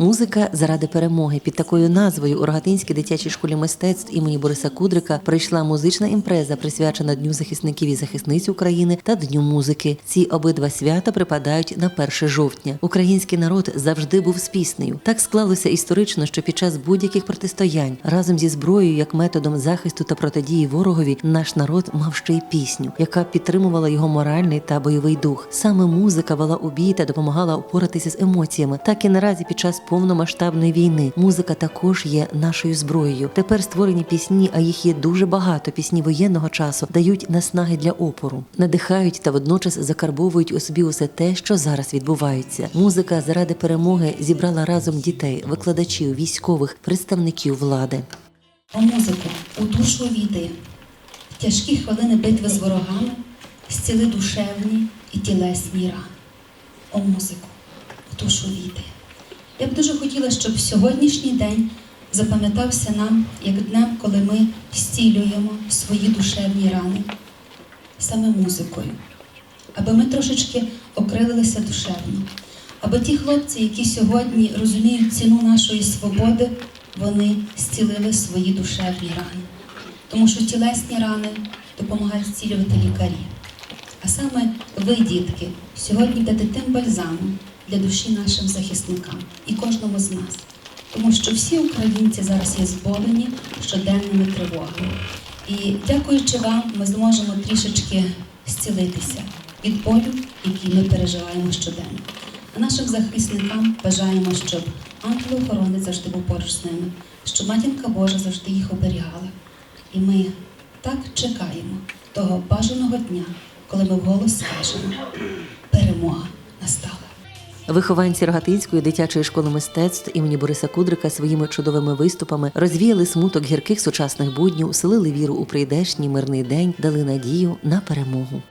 Музика заради перемоги під такою назвою у Рогатинській дитячій школі мистецтв імені Бориса Кудрика прийшла музична імпреза, присвячена Дню захисників і захисниць України та Дню музики. Ці обидва свята припадають на 1 жовтня. Український народ завжди був з піснею. Так склалося історично, що під час будь-яких протистоянь разом зі зброєю, як методом захисту та протидії ворогові, наш народ мав ще й пісню, яка підтримувала його моральний та бойовий дух. Саме музика вела у бій та допомагала упоратися з емоціями. Так і наразі під час повномасштабної війни музика також є нашою зброєю. Тепер створені пісні, а їх є дуже багато. Пісні воєнного часу дають наснаги для опору, надихають та водночас закарбовують у собі усе те, що зараз відбувається. Музика заради перемоги зібрала разом дітей, викладачів, військових, представників влади. О музику, у душу війди, в тяжкі хвилини битви з ворогами, зціли душевні і тілесні рани. О музику, у душу війди. Я б дуже хотіла, щоб сьогоднішній день запам'ятався нам як днем, коли ми зцілюємо свої душевні рани саме музикою, аби ми трошечки окрилилися душевно, аби ті хлопці, які сьогодні розуміють ціну нашої свободи, вони зцілили свої душевні рани. Тому що тілесні рани допомагають зцілювати лікарі. А саме ви, дітки, сьогодні дати тим бальзамом для душі нашим захисникам кожному з нас. Тому що всі українці зараз є зболені щоденними тривогами. І дякуючи вам, ми зможемо трішечки зцілитися від болю, який ми переживаємо щоденно. А нашим захисникам бажаємо, щоб ангел-охоронець завжди був поруч з ними, щоб матінка Божа завжди їх оберігала. І ми так чекаємо того бажаного дня, коли ми вголос скажемо перемога настала. Вихованці Рогатинської дитячої школи мистецтв імені Бориса Кудрика своїми чудовими виступами розвіяли смуток гірких сучасних буднів, селили віру у прийдешній мирний день, дали надію на перемогу.